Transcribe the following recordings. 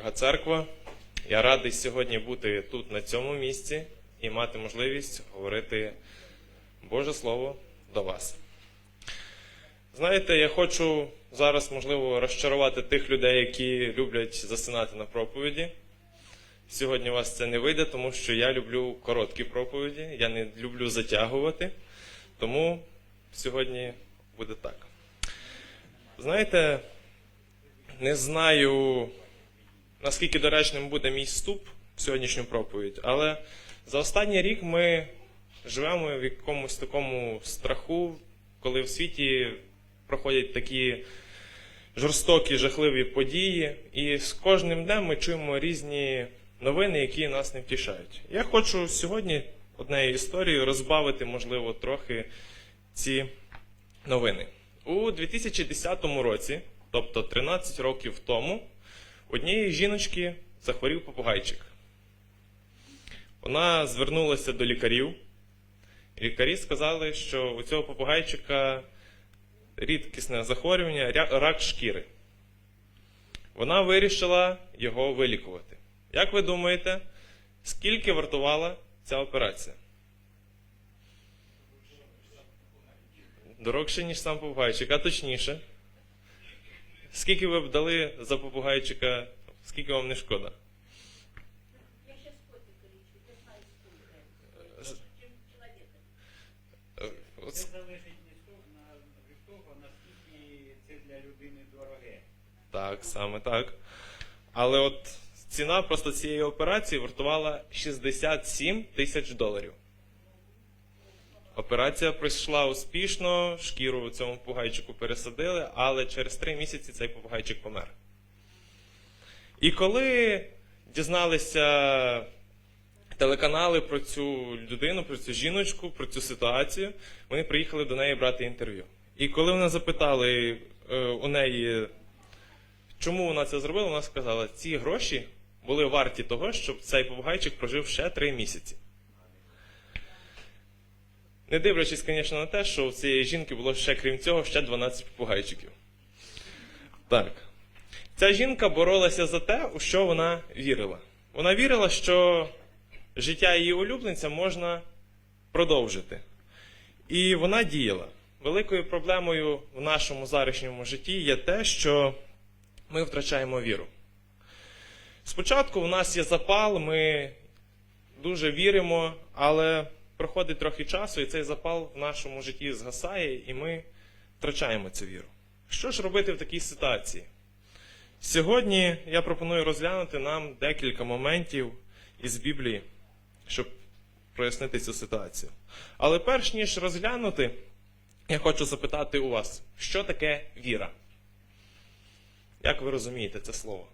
дорога церква. Я радий сьогодні бути тут, на цьому місці, і мати можливість говорити Боже Слово до вас. Знаєте, я хочу зараз, можливо, розчарувати тих людей, які люблять засинати на проповіді. Сьогодні у вас це не вийде, тому що я люблю короткі проповіді, я не люблю затягувати. Тому сьогодні буде так. Знаєте, не знаю, наскільки доречним буде мій вступ в сьогоднішню проповідь, але за останній рік ми живемо в якомусь такому страху, коли в світі проходять такі жорстокі, жахливі події, і з кожним днем ми чуємо різні новини, які нас не втішають. Я хочу сьогодні однією історією розбавити, можливо, трохи ці новини. У 2010 році, тобто 13 років тому, однієї жіночки захворів попугайчик. Вона звернулася до лікарів. Лікарі сказали, що у цього попугайчика рідкісне захворювання рак шкіри. Вона вирішила його вилікувати. Як ви думаєте, скільки вартувала ця операція? Дорогше, ніж сам попугайчик, а точніше. Скільки ви б дали за попугайчика, скільки вам не шкода? Я сейчас котика лечу, я знаю человека. Е, Це залежить від того, від того, наскільки це для людини дороге. Так, саме так. Але от ціна просто цієї операції вартувала 67 тисяч доларів. Операція пройшла успішно, шкіру цьому попугайчику пересадили, але через три місяці цей попугайчик помер. І коли дізналися телеканали про цю людину, про цю жіночку, про цю ситуацію, вони приїхали до неї брати інтерв'ю. І коли вони запитали е, у неї, чому вона це зробила, вона сказала, ці гроші були варті того, щоб цей попугайчик прожив ще три місяці. Не дивлячись, звісно, на те, що у цієї жінки було ще, крім цього, ще 12 попугайчиків. Так. Ця жінка боролася за те, у що вона вірила. Вона вірила, що життя її улюбленця можна продовжити. І вона діяла. Великою проблемою в нашому зарішньому житті є те, що ми втрачаємо віру. Спочатку у нас є запал, ми дуже віримо, але проходить трохи часу, і цей запал в нашому житті згасає, і ми втрачаємо цю віру. Що ж робити в такій ситуації? Сьогодні я пропоную розглянути нам декілька моментів із Біблії, щоб прояснити цю ситуацію. Але перш ніж розглянути, я хочу запитати у вас, що таке віра? Як ви розумієте це слово?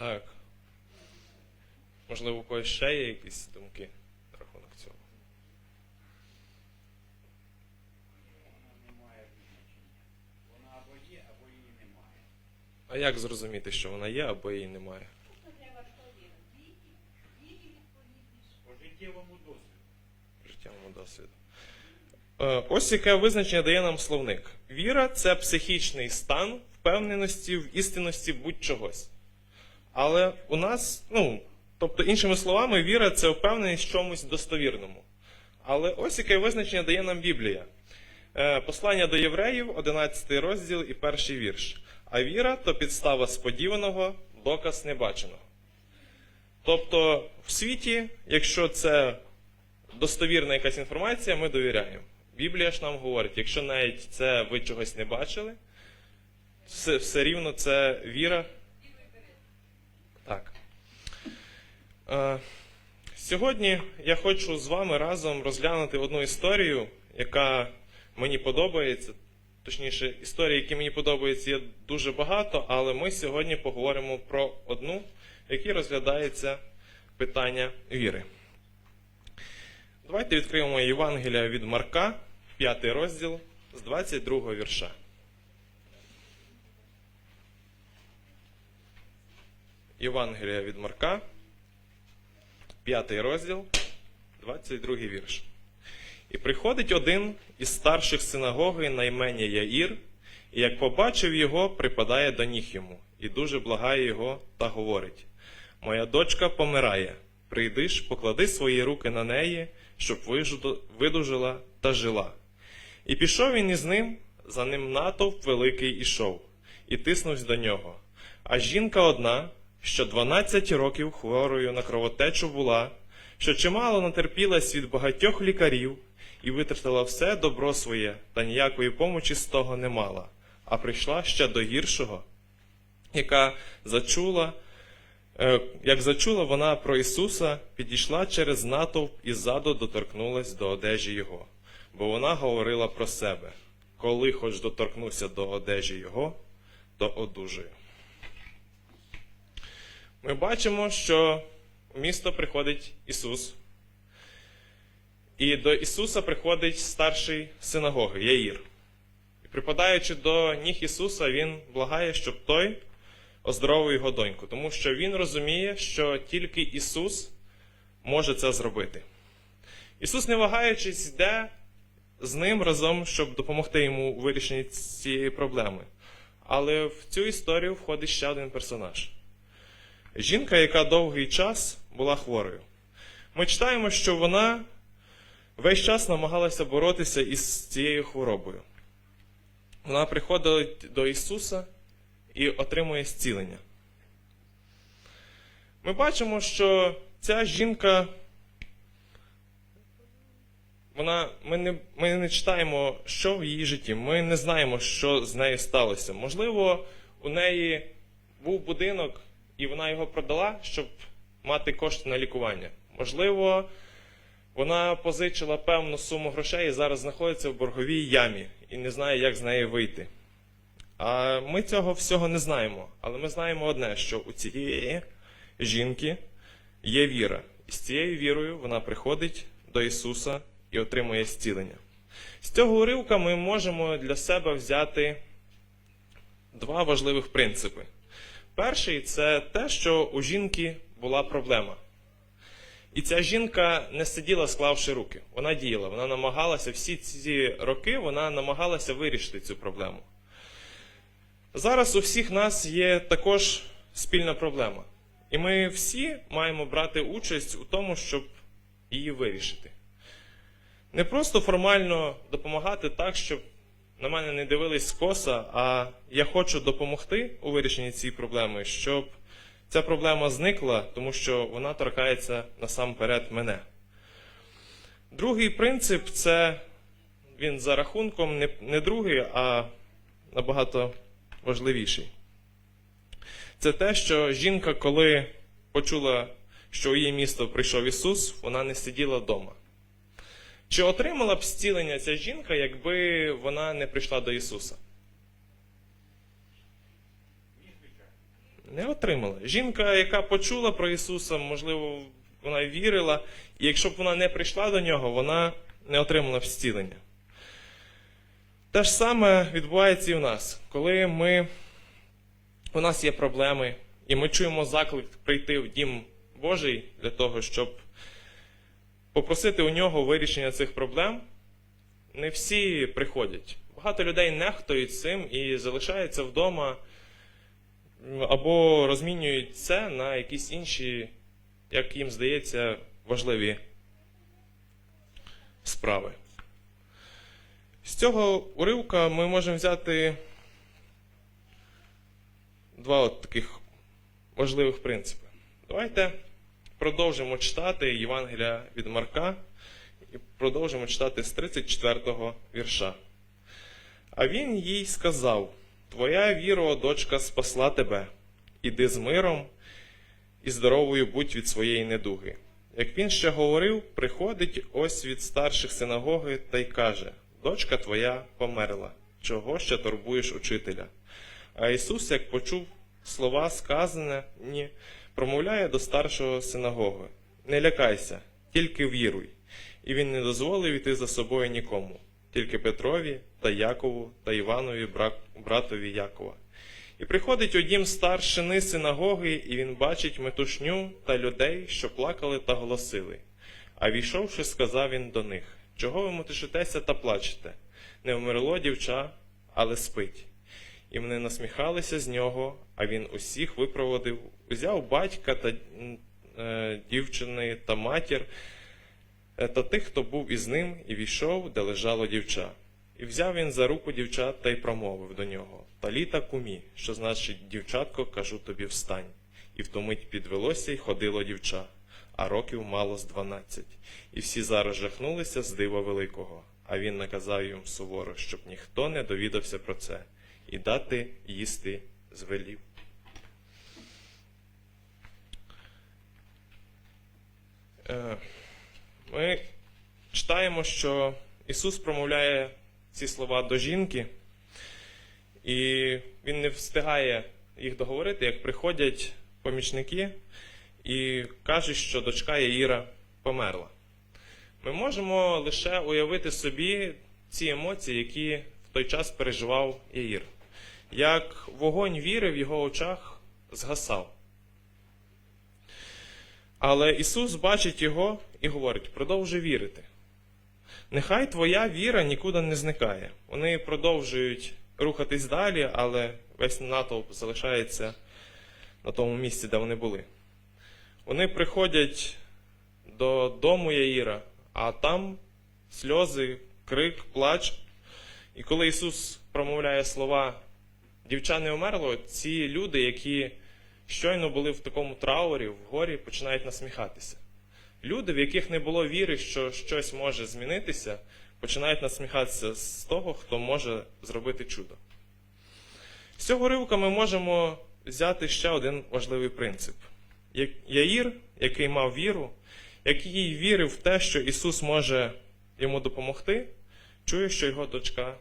Так. Можливо, у когось ще є якісь думки на рахунок цього. Вона не має визначення. Вона або є, або її немає. А як зрозуміти, що вона є або її немає? По життєвому досвіду. життєвому досвіду. Е, Ось яке визначення дає нам словник. Віра це психічний стан впевненості в істинності будь-чогось. Але у нас, ну, тобто, іншими словами, віра це впевненість в чомусь достовірному. Але ось яке визначення дає нам Біблія. Е, Послання до євреїв, 11 розділ і перший вірш. А віра то підстава сподіваного, доказ небаченого. Тобто, в світі, якщо це достовірна якась інформація, ми довіряємо. Біблія ж нам говорить, якщо навіть це ви чогось не бачили, все, все рівно це віра. Так. Е, сьогодні я хочу з вами разом розглянути одну історію, яка мені подобається. Точніше, історій, які мені подобаються, є дуже багато, але ми сьогодні поговоримо про одну, в якій розглядається питання віри. Давайте відкриємо Євангелія від Марка, 5 розділ з 22 вірша. Євангелія від Марка, 5 розділ, 22 вірш. І приходить один із старших синагоги на ім'я Яїр, і як побачив його, припадає до ніг йому, і дуже благає його та говорить: Моя дочка помирає. Прийдиш, поклади свої руки на неї, щоб видужила та жила. І пішов він із ним, за ним натовп великий ішов, і тиснувся до нього. А жінка одна, що 12 років хворою на кровотечу була, що чимало натерпілась від багатьох лікарів і витратила все добро своє, та ніякої помочі з того не мала, а прийшла ще до гіршого, яка зачула, е, як зачула вона про Ісуса, підійшла через натовп і ззаду доторкнулась до одежі Його, бо вона говорила про себе. Коли хоч доторкнуся до одежі Його, то одужаю. Ми бачимо, що в місто приходить Ісус. І до Ісуса приходить старший синагоги Яїр. І припадаючи до ніг Ісуса, він благає, щоб той оздоровив його доньку, тому що він розуміє, що тільки Ісус може це зробити. Ісус, не вагаючись, йде з ним разом, щоб допомогти йому у вирішенні цієї проблеми. Але в цю історію входить ще один персонаж. Жінка, яка довгий час була хворою. Ми читаємо, що вона весь час намагалася боротися із цією хворобою. Вона приходить до Ісуса і отримує зцілення. Ми бачимо, що ця жінка, вона, ми, не, ми не читаємо, що в її житті. Ми не знаємо, що з нею сталося. Можливо, у неї був будинок, і вона його продала, щоб мати кошти на лікування. Можливо, вона позичила певну суму грошей і зараз знаходиться в борговій ямі і не знає, як з неї вийти. А ми цього всього не знаємо. Але ми знаємо одне, що у цієї жінки є віра. І з цією вірою вона приходить до Ісуса і отримує зцілення. З цього уривка ми можемо для себе взяти два важливих принципи. Перший це те, що у жінки була проблема. І ця жінка не сиділа, склавши руки. Вона діяла, вона намагалася всі ці роки вона намагалася вирішити цю проблему. Зараз у всіх нас є також спільна проблема. І ми всі маємо брати участь у тому, щоб її вирішити. Не просто формально допомагати так, щоб на мене не дивились скоса, а я хочу допомогти у вирішенні цієї проблеми, щоб ця проблема зникла, тому що вона торкається насамперед мене. Другий принцип це він за рахунком не, не другий, а набагато важливіший. Це те, що жінка, коли почула, що у її місто прийшов Ісус, вона не сиділа вдома. Чи отримала б зцілення ця жінка, якби вона не прийшла до Ісуса? Не отримала. Жінка, яка почула про Ісуса, можливо, вона вірила, і якщо б вона не прийшла до нього, вона не отримала б зцілення. Те ж саме відбувається і в нас, коли ми, у нас є проблеми, і ми чуємо заклик прийти в дім Божий для того, щоб попросити у нього вирішення цих проблем, не всі приходять. Багато людей нехтують цим і залишаються вдома або розмінюють це на якісь інші, як їм здається, важливі справи. З цього уривка ми можемо взяти два от таких важливих принципи. Давайте продовжимо читати Євангелія від Марка і продовжимо читати з 34-го вірша. А він їй сказав: Твоя віро, дочка, спасла тебе. Іди з миром і здоровою будь від своєї недуги. Як він ще говорив, приходить ось від старших синагоги та й каже: Дочка твоя померла, чого ще турбуєш учителя? А Ісус, як почув слова сказане, ні, промовляє до старшого синагоги: Не лякайся, тільки віруй. І він не дозволив іти за собою нікому, тільки Петрові та Якову та Іванові, братові Якова. І приходить у дім старшини синагоги, і він бачить метушню та людей, що плакали та голосили. А війшовши, сказав він до них: Чого ви мотишитеся та плачете? Не вмерло дівча, але спить. І вони насміхалися з нього, а він усіх випроводив, узяв батька та е, дівчини та матір е, та тих, хто був із ним, і війшов, де лежало дівча. І взяв він за руку дівча та й промовив до нього Таліта кумі, що значить, дівчатко, кажу тобі, встань. І втомить підвелося й ходило дівча, а років мало з дванадцять. І всі зараз жахнулися з дива великого. А він наказав їм суворо, щоб ніхто не довідався про це, і дати їсти звелів. Е, Ми читаємо, що Ісус промовляє ці слова до жінки, і Він не встигає їх договорити, як приходять помічники і кажуть, що дочка Яїра померла. Ми можемо лише уявити собі ці емоції, які в той час переживав Яїр. Як вогонь віри в його очах згасав. Але Ісус бачить його і говорить: продовжуй вірити. Нехай твоя віра нікуди не зникає. Вони продовжують рухатись далі, але весь натовп залишається на тому місці, де вони були. Вони приходять до дому Яїра, а там сльози, крик, плач. І коли Ісус промовляє слова дівча не умерло, ці люди, які щойно були в такому траурі, в горі, починають насміхатися. Люди, в яких не було віри, що щось може змінитися, починають насміхатися з того, хто може зробити чудо. З цього ривка ми можемо взяти ще один важливий принцип. Яїр, який мав віру, який вірив в те, що Ісус може йому допомогти, чує, що його дочка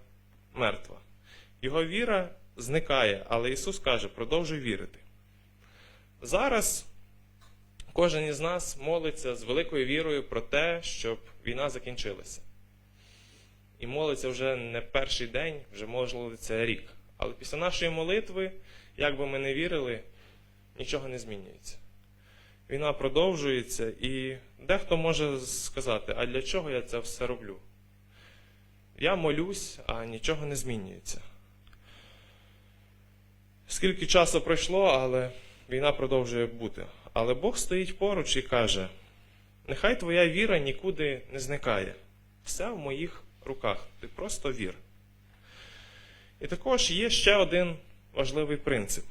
мертва. Його віра зникає, але Ісус каже: продовжуй вірити. Зараз кожен із нас молиться з великою вірою про те, щоб війна закінчилася. І молиться вже не перший день, вже молиться рік. Але після нашої молитви, як би ми не вірили, нічого не змінюється. Війна продовжується, і дехто може сказати, а для чого я це все роблю? Я молюсь, а нічого не змінюється. Скільки часу пройшло, але війна продовжує бути. Але Бог стоїть поруч і каже: нехай твоя віра нікуди не зникає. Все в моїх руках. Ти просто вір. І також є ще один важливий принцип.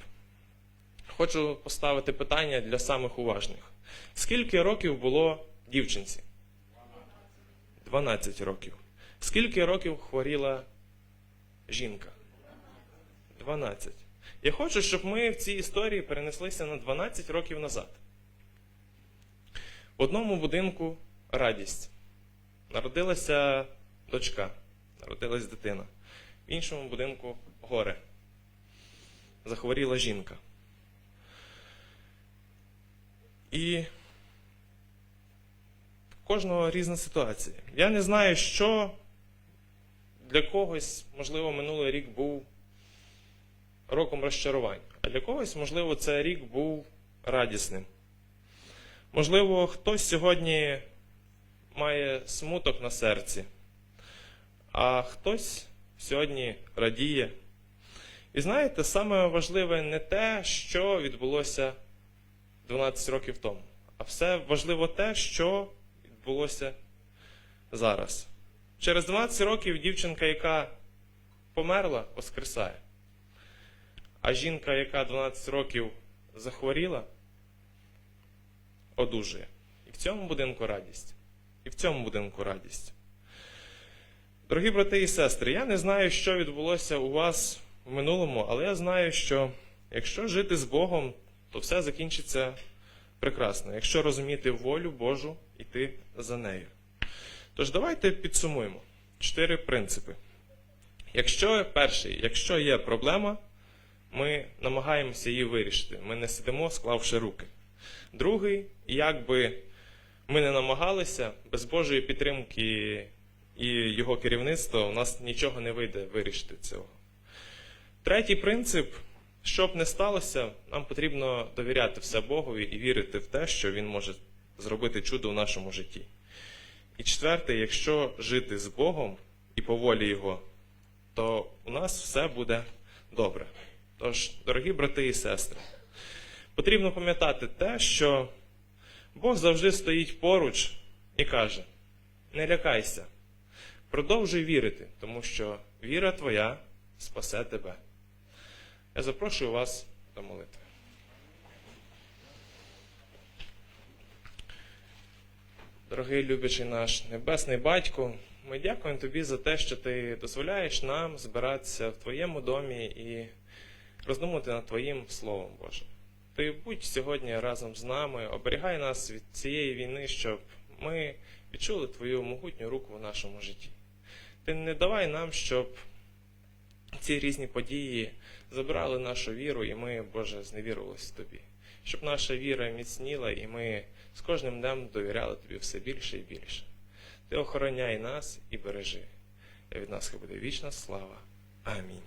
Хочу поставити питання для самих уважних. Скільки років було дівчинці? 12 років. Скільки років хворіла жінка? 12. Я хочу, щоб ми в цій історії перенеслися на 12 років назад. В одному будинку радість. Народилася дочка, народилась дитина. В іншому будинку горе. Захворіла жінка. І в кожного різна ситуація. Я не знаю, що для когось, можливо, минулий рік був роком розчарувань, а для когось, можливо, цей рік був радісним. Можливо, хтось сьогодні має смуток на серці, а хтось сьогодні радіє. І знаєте, саме важливе не те, що відбулося 12 років тому, а все важливо те, що відбулося зараз. Через 12 років дівчинка, яка померла, воскресає. А жінка, яка 12 років захворіла, одужує. І в цьому будинку радість. І в цьому будинку радість. Дорогі брати і сестри, я не знаю, що відбулося у вас в минулому, але я знаю, що якщо жити з Богом, то все закінчиться прекрасно. Якщо розуміти волю Божу, йти за нею. Тож давайте підсумуємо чотири принципи. Якщо перший, якщо є проблема, ми намагаємося її вирішити. Ми не сидимо, склавши руки. Другий, як би ми не намагалися, без Божої підтримки і його керівництва у нас нічого не вийде вирішити цього. Третій принцип, що б не сталося, нам потрібно довіряти все Богові і вірити в те, що Він може зробити чудо в нашому житті. І четверте, якщо жити з Богом і по волі Його, то у нас все буде добре. Тож, дорогі брати і сестри, потрібно пам'ятати те, що Бог завжди стоїть поруч і каже: не лякайся, продовжуй вірити, тому що віра твоя спасе тебе. Я запрошую вас до молитви. Дорогий любячий наш небесний батько, ми дякуємо тобі за те, що ти дозволяєш нам збиратися в твоєму домі і роздумувати над Твоїм Словом Боже. Ти будь сьогодні разом з нами, оберігай нас від цієї війни, щоб ми відчули Твою могутню руку в нашому житті. Ти не давай нам, щоб ці різні події забрали нашу віру, і ми, Боже, зневірилися Тобі. Щоб наша віра міцніла, і ми з кожним днем довіряли Тобі все більше і більше. Ти охороняй нас і бережи. Від нас буде вічна слава. Амінь.